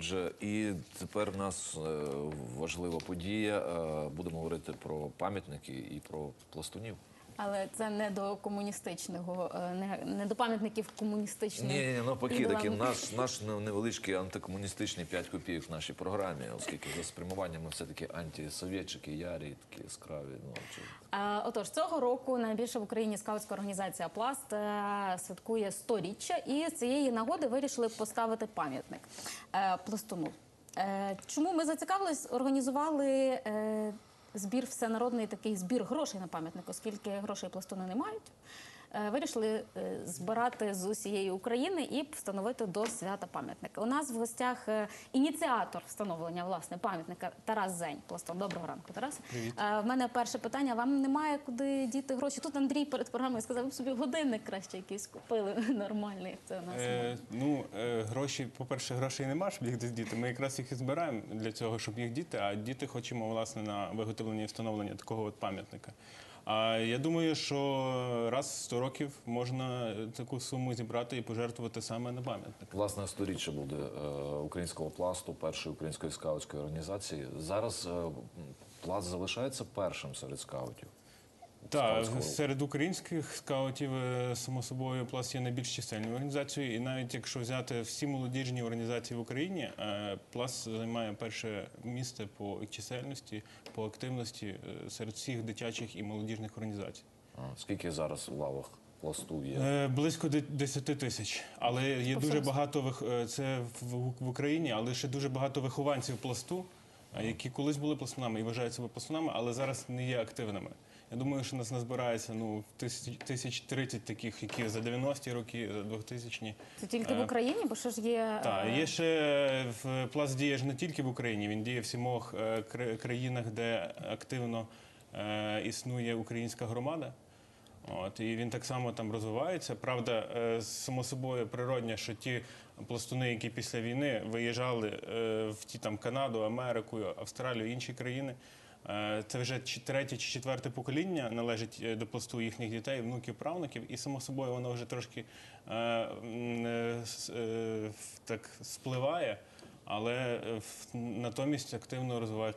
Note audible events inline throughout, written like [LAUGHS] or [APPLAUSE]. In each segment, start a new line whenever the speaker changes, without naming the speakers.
Отже, і тепер в нас е, важлива подія. Е, Будемо говорити про пам'ятники і про пластунів.
Але це не до комуністичного, е, не, не до пам'ятників комуністичних.
Ні, ні, навпаки, такий наш, наш не- невеличкий антикомуністичний 5 копійок в нашій програмі, оскільки за спрямуванням ми все-таки антисовєтчики, ярі, такі яскраві. Ну, чи...
Е, Отож, цього року найбільша в Україні скаутська організація Пласт е, святкує 100-річчя і з цієї нагоди вирішили поставити пам'ятник пластуну. Чому ми зацікавились? Організували збір всенародний такий збір грошей на пам'ятник, оскільки грошей пластуни не мають. Е, Вирішили е, збирати з усієї України і встановити до свята пам'ятник. У нас в гостях е, ініціатор встановлення власне пам'ятника Тарас Зень. Пластун. Доброго ранку, Тарас.
Привіт.
В мене перше питання: вам немає куди діти гроші? Тут Андрій перед програмою сказав, ви б собі годинник краще якийсь купили [LAUGHS] нормальний. Це у нас.
Е, ну, е, гроші, по-перше, грошей нема, щоб їх десь діти. Ми якраз їх і збираємо для цього, щоб їх діти, а діти хочемо власне на виготовлення і встановлення такого от пам'ятника. А я думаю, що раз в 100 років можна таку суму зібрати і пожертвувати саме на пам'ятник.
Власне, сторіччя буде е, українського пласту, першої української скаутської організації. Зараз е, пласт залишається першим серед скаутів.
Так, серед українських скаутів, е, само собою, пласт є найбільш чисельною організацією. І навіть якщо взяти всі молодіжні організації в Україні, е, пласт займає перше місце по чисельності, по активності е, серед всіх дитячих і молодіжних організацій.
А, Скільки зараз у лавах пласту є?
Близько де- 10 тисяч. Але є
По
дуже багато це в, Україні, але ще дуже багато вихованців пласту, які колись були пластунами і вважають себе пластунами, але зараз не є активними. Я думаю, що нас назбирається ну тисяч, тисяч 30 таких, які за 90-ті роки, за 2000-ні.
Це тільки в
е,
Україні, бо що ж є.
Так,
е,
є ще пласт діє ж не тільки в Україні, він діє в сімох е, країнах, де активно існує українська громада. От, і він так само там розвивається. Правда, само собою природня, що ті пластуни, які після війни виїжджали в ті там Канаду, Америку, Австралію, інші країни. Е, Це вже третє чи четверте покоління належить е, до пласту їхніх дітей, внуків, правнуків, і само собою воно вже трошки е, так спливає, але натомість активно розвиває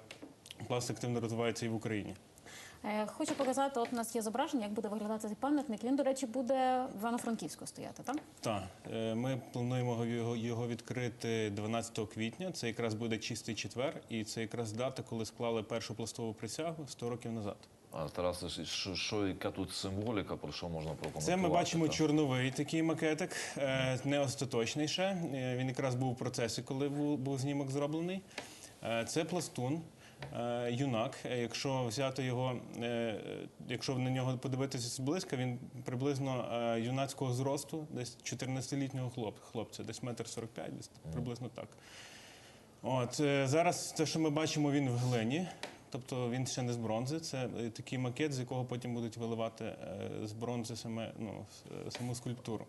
пласт активно розвивається і в Україні.
Е, Хочу показати, от у нас є зображення, як буде виглядати цей пам'ятник. Він, до речі, буде в Івано-Франківську стояти, так?
Так, е, ми плануємо його, відкрити 12 квітня. Це якраз буде чистий четвер, і це якраз дата, коли склали першу пластову присягу 100 років назад.
А Тарас, що, що яка тут символіка, про що можна прокоментувати?
Це ми бачимо чорновий такий макетик, е, не остаточний ще. Він якраз був у процесі, коли був, знімок зроблений. Це пластун. Е, Юнак, Е, якщо взяти його, е, якщо на нього подивитися зблизька, він приблизно юнацького зросту, десь 14-літнього хлоп, хлопця, десь метр 45, десь приблизно так. От зараз те, що ми бачимо, він в глині, тобто він ще не з бронзи. Це такий макет, з якого потім будуть виливати з бронзи саме ну, саму скульптуру.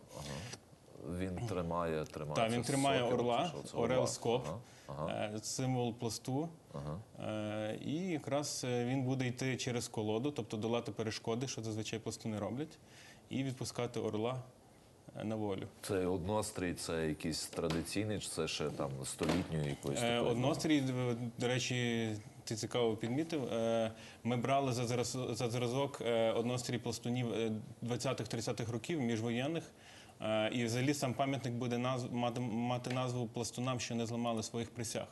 Він тримає, тримає.
Так, він тримає
сокіл,
орла,
що? Це
орел скоп,
Ага, ага,
е, символ пласту.
ага.
Е, І якраз е, він буде йти через колоду, тобто долати перешкоди, що зазвичай пластуни роблять, і відпускати орла на волю.
Це однострій, це якийсь традиційний, чи це ще там столітньої якоїсь такої?
Однострій, до речі, ти цікаво підмітив. Ми брали за зраз- за зразок однострій пластунів е, 20-30-х років міжвоєнних. Е, І взагалі сам пам'ятник буде назв- мати, назву пластунам, що не зламали своїх присяг.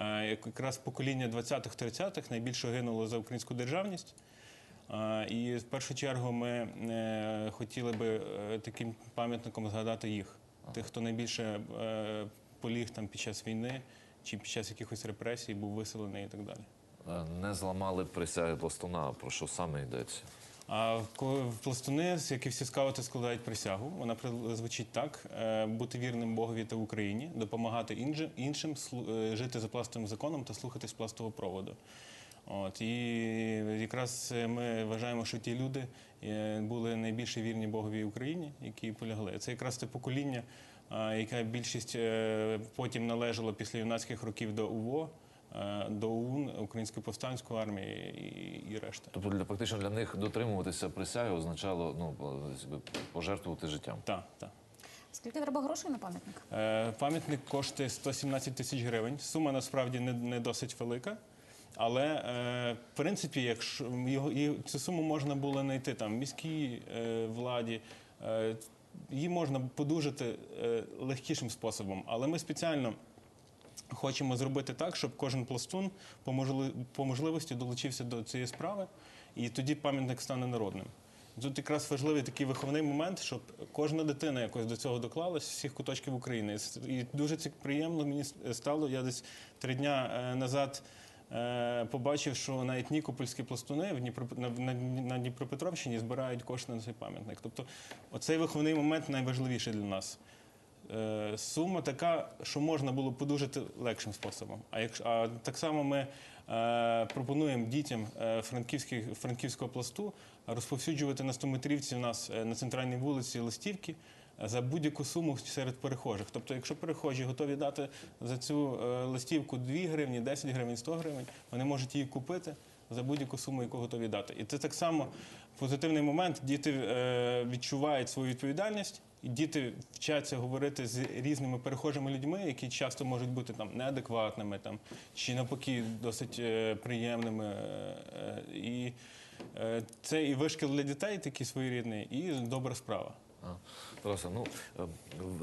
Е, як- Якраз покоління 20-х-30-х найбільше гинуло за українську державність. Е, І в першу чергу ми хотіли би таким пам'ятником згадати їх, тих, хто найбільше поліг там під час війни чи під час якихось репресій, був виселений і так далі.
Не зламали присяги пластуна, про що саме йдеться?
А пластуни, як і всі скаути, складають присягу, вона звучить так: е, бути вірним Богові та Україні, допомагати іншим, е, жити за пластовим законом та слухатись пластового проводу. От і якраз е, ми вважаємо, що ті люди були найбільше вірні Богові Україні, які полягли. Це якраз те покоління, яке більшість потім належало після юнацьких років до УВО, до ОУН, Української повстанської армії і, і решта.
Тобто для фактично для них дотримуватися присяги означало ну пожертвувати життям.
Так, так.
Скільки треба грошей на пам'ятник?
Е, Пам'ятник коштує 117 тисяч гривень. Сума насправді не, не досить велика. Але е, в принципі, якщо його і цю суму можна було знайти там в міській е, владі, е, її можна подужати е, легкішим способом. Але ми спеціально хочемо зробити так, щоб кожен пластун по, можли- по можливості долучився до цієї справи, і тоді пам'ятник стане народним. Тут якраз важливий такий виховний момент, щоб кожна дитина якось до цього доклалась з всіх куточків України. І дуже це приємно мені стало. Я десь три дня е, назад е, побачив, що навіть нікопольські пластуни в на Дніпропетровщині збирають кошти на цей пам'ятник. Тобто, оцей виховний момент найважливіший для нас. Е, сума така, що можна було подужати легшим способом. А якщо так само ми е, пропонуємо дітям е, франківського пласту розповсюджувати на 100-метрівці у нас на центральній вулиці листівки за будь-яку суму серед перехожих. Тобто, якщо перехожі готові дати за цю листівку 2 гривні, 10 гривень, 100 гривень, вони можуть її купити за будь-яку суму, яку готові дати. І це так само позитивний момент. Діти відчувають свою відповідальність, діти вчаться говорити з різними перехожими людьми, які часто можуть бути там неадекватними, там чи навпаки досить е, приємними. Е, е, і е, це і вишкіл для дітей такий своєрідний, і добра справа.
А, ну е,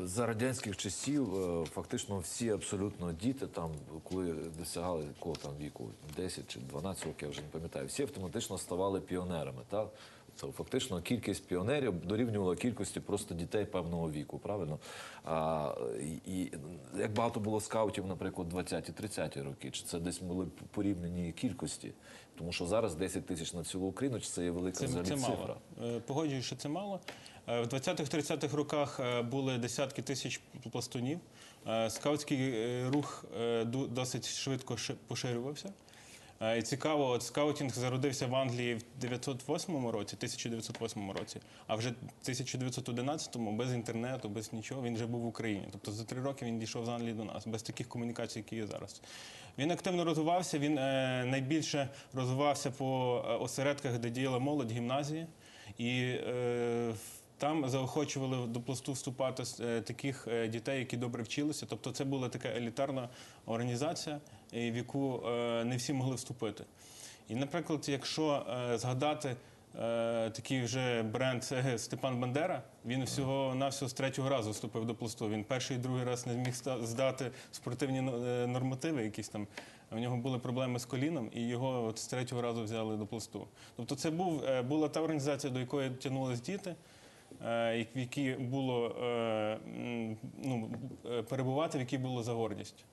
за радянських часів е, фактично всі абсолютно діти, там, коли досягали якого там віку, 10 чи 12 років, я вже не пам'ятаю, всі автоматично ставали піонерами. Так? Це фактично кількість піонерів дорівнювала кількості просто дітей певного віку, правильно? А, і, і як багато було скаутів, наприклад, 20-30 роки, чи це десь були порівняні кількості? Тому що зараз 10 тисяч на цілу Україну, чи це є велика
Це, це мало. Е, Погоджуюсь, що це мало. Е, В 20-30-х роках е, були десятки тисяч пластунів. Скаутський рух досить швидко ши- поширювався. Е, І цікаво, скаутінг зародився в Англії в 908 році, 1908 році, а вже в 1911-му без інтернету, без нічого, він вже був в Україні. Тобто за три роки він дійшов з Англії до нас, без таких комунікацій, які є зараз. Він активно розвивався, він е, найбільше розвивався по е, осередках, де діяла молодь, гімназії. І е, там заохочували до пласту вступати е, таких е, дітей, які добре вчилися. Тобто це була така елітарна організація, е, в яку не всі могли вступити. І, наприклад, якщо згадати такий вже бренд е, [LAUGHS] Степан Бандера, він всього навсього з третього разу вступив до пласту. Він перший і другий раз не зміг здати спортивні нормативи, якісь там. У нього були проблеми з коліном, і його от з третього разу взяли до пласту. Тобто, це був, була та організація, до якої тягнулись діти. Е, В якій було е, ну, е, перебувати, в якій було за гордість.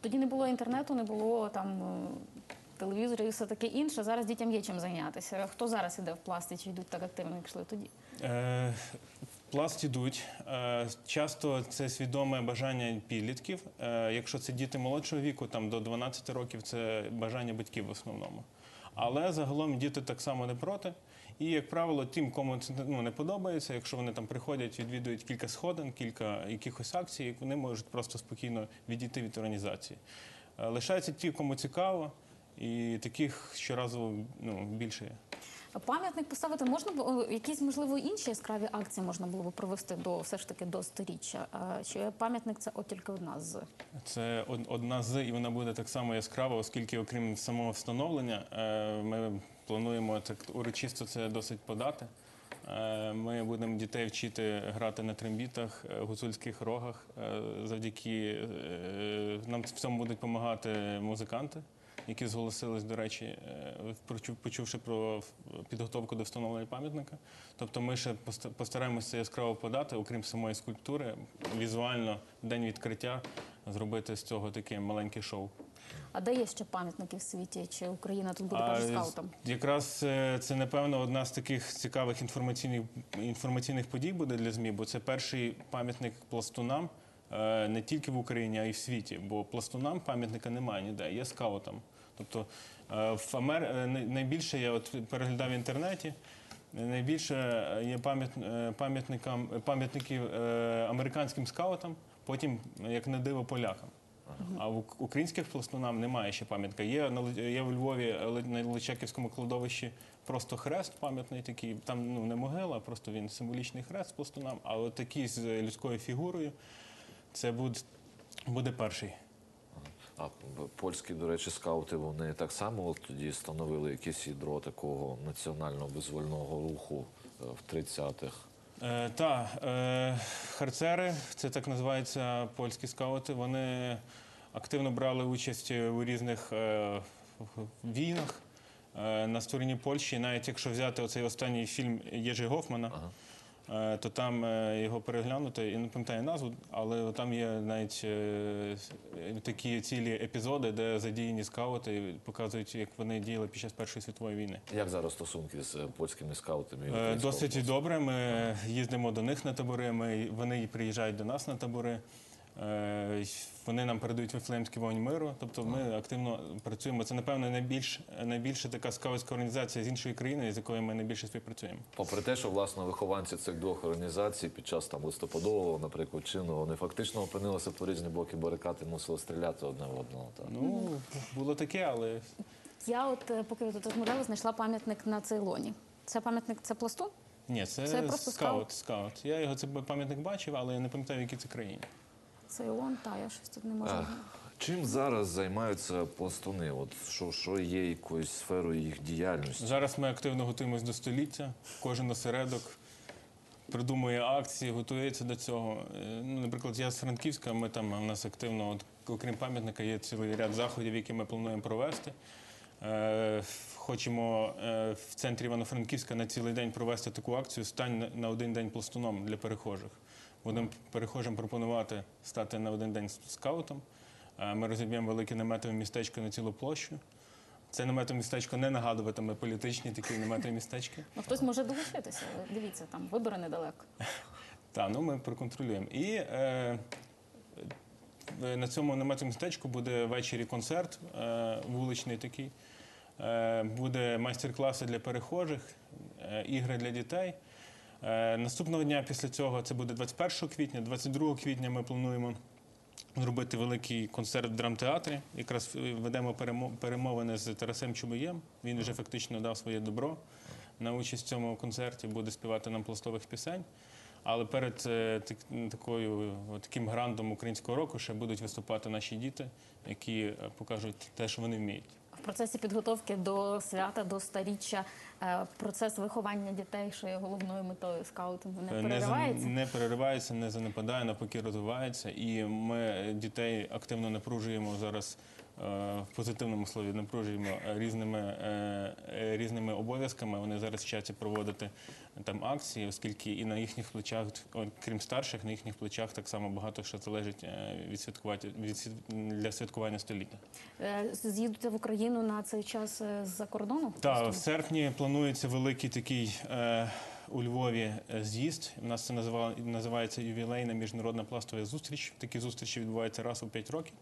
Тоді не було інтернету, не було там телевізорів і все таке інше. Зараз дітям є чим зайнятися. Хто зараз іде в пласті, чи йдуть так активно, як йшли тоді?
Е, В пласт ідуть. Е, Часто це свідоме бажання підлітків. Е, Якщо це діти молодшого віку, там до 12 років, це бажання батьків в основному. Але загалом діти так само не проти. І, як правило, тим, кому це ну, не подобається, якщо вони там приходять, відвідують кілька сходин, кілька якихось акцій, вони можуть просто спокійно відійти від організації. Е, Лишаються ті, кому цікаво, і таких щоразу ну, більше є.
Пам'ятник поставити можна було якісь можливо інші яскраві акції можна було б провести до все ж таки до сторіччя. Чи пам'ятник це от тільки одна з
Це од- одна з, і вона буде так само яскрава, оскільки, окрім самого встановлення, е, ми плануємо так урочисто це досить подати. Е, Ми будемо дітей вчити грати на трембітах, е, гуцульських рогах. Е, Завдяки нам в цьому будуть допомагати музиканти, які зголосились, до речі, почувши про підготовку до встановлення пам'ятника. Тобто ми ще поста- постараємося яскраво подати, окрім самої скульптури, візуально в день відкриття зробити з цього таке маленьке шоу.
А де є ще пам'ятники в світі? Чи Україна тут буде каже скаутом?
Якраз е, це напевно одна з таких цікавих інформаційних інформаційних подій буде для змі, бо це перший пам'ятник пластунам е, не тільки в Україні, а й в світі. Бо пластунам пам'ятника немає ніде, є скаутам. Тобто е, в Амер... найбільше я от переглядав в інтернеті. Найбільше є пам'ят... пам'ятникам пам'ятників е, американським скаутам, потім, як не диво, полякам. А в українських пластунам немає ще пам'ятка. Є є в Львові е, на Личаківському кладовищі просто хрест пам'ятний такий. Там ну не могила, а просто він символічний хрест пластунам. А от такий з людською фігурою це буде, буде перший.
А польські, до речі, скаути вони так само от тоді становили якесь ядро такого національного визвольного руху е, в 30-х.
Е, та е, харцери, це так називаються польські скаути. Вони активно брали участь у різних е, війнах е, на стороні Польщі. Навіть якщо взяти оцей останній фільм Єжи Гофмана, е, то там е, його переглянути, я не пам'ятаю назву, але там є навіть е, такі цілі епізоди, де задіяні скаути і показують, як вони діяли під час Першої світової війни.
Як зараз стосунки з е, польськими скаутами? і
Е, Досить добре. Ми їздимо до них на табори. Ми вони приїжджають до нас на табори. Е, Вони нам передають вифлеємський вогонь миру. Тобто ми активно працюємо. Це напевно найбільш найбільша така скаутська організація з іншої країни, з якою ми найбільше співпрацюємо.
Попри те, що власне вихованці цих двох організацій під час там листопадового, наприклад, чину, вони фактично опинилися по різні боки барикад і мусили стріляти одне в одного. Так.
Ну було таке, але
Я от е, поки ви тут розмовляли, знайшла пам'ятник на Цейлоні. Це пам'ятник, це пластун?
ні, це,
Це просто
скаут. Скаут. Я його це пам'ятник бачив, але я не пам'ятаю, в якій це країні.
Цейлон, та я щось тут не можу.
А, Чим зараз займаються пластуни? От що, що є якоюсь сферою їх діяльності?
Зараз ми активно готуємось до століття. Кожен осередок придумує акції, готується до цього. Е, Ну, наприклад, я з Франківська, ми там у нас активно, от, окрім пам'ятника, є цілий ряд заходів, які ми плануємо провести. Е, Хочемо е, в центрі Івано-Франківська на цілий день провести таку акцію Стань на один день пластуном для перехожих. Будемо перехожим пропонувати стати на один день скаутом. Е, Ми розіб'ємо велике наметове містечко на цілу площу. Це наметове містечко не нагадуватиме політичні такі наметові містечки.
Ну, хтось може долучитися. Дивіться, там вибори недалеко.
Так, ну ми проконтролюємо. І е, на цьому наметовому містечку буде ввечері концерт е, вуличний такий. Е, буде майстер-класи для перехожих, е, ігри для дітей. Е, наступного дня після цього це буде 21 квітня. 22 квітня ми плануємо зробити великий концерт в драмтеатрі. Якраз е, ведемо перемовини з Тарасем Чубоєм. Він вже фактично дав своє добро на участь в цьому концерті, буде співати нам пластових пісень. Але перед е, такою, таким грандом українського року ще будуть виступати наші діти, які покажуть те, що вони вміють.
В процесі підготовки до свята, до старіччя, е, процес виховання дітей, що є головною метою скаутингу, не
Е,
переривається.
не переривається, не занепадає, навпаки розвивається. І ми дітей активно напружуємо зараз в позитивному слові, напружуємо е, різними, е, е, різними обов'язками. Вони зараз вчаться проводити там акції, оскільки і на їхніх плечах, крім старших, на їхніх плечах так само багато що залежить е, від святкувати від для святкування століття.
Е, З'їдете в Україну на цей час е, з-за кордону?
Так, в серпні планується великий такий е, у Львові е, з'їзд. У нас це назива- називається ювілейна міжнародна пластова зустріч. Такі зустрічі відбуваються раз у 5 років.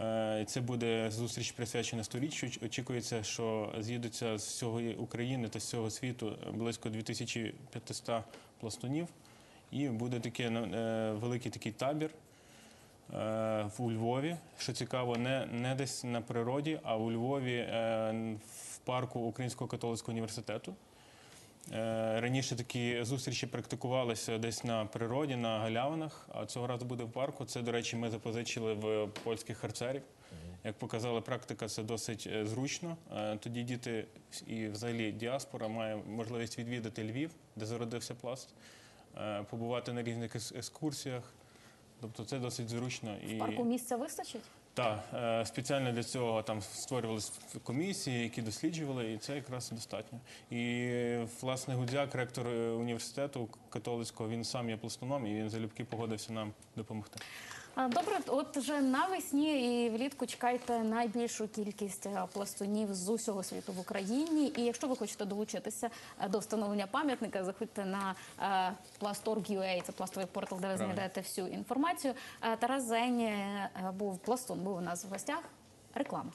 Е, Це буде зустріч присвячена сторіччю. Очікується, що з'їдуться з всього України та з всього світу близько 2500 пластунів. І буде таке е, великий такий табір е, у Львові. Що цікаво, не, не десь на природі, а у Львові е, в парку Українського католицького університету. Е, Раніше такі зустрічі практикувалися десь на природі, на галявинах, а цього разу буде в парку. Це, до речі, ми запозичили в польських харцерів. Як показала практика, це досить е, зручно. Е, Тоді діти і взагалі діаспора має можливість відвідати Львів, де зародився пласт, побувати на різних екскурсіях. Тобто це досить зручно. І...
В парку місця вистачить?
Так, е, спеціально для цього там створювалися комісії, які досліджували, і це якраз достатньо. І власне Гудзяк, ректор е, університету католицького, він сам є пластуном, і він залюбки погодився нам допомогти.
Добре, от вже навесні і влітку чекайте найбільшу кількість е, пластунів з усього світу в Україні. І якщо ви хочете долучитися е, до встановлення пам'ятника, заходьте на е, Plastorg.ua, це пластовий портал, де ви знайдете всю інформацію. Е, Тарас Зень е, був пластун, був у нас в гостях. Реклама.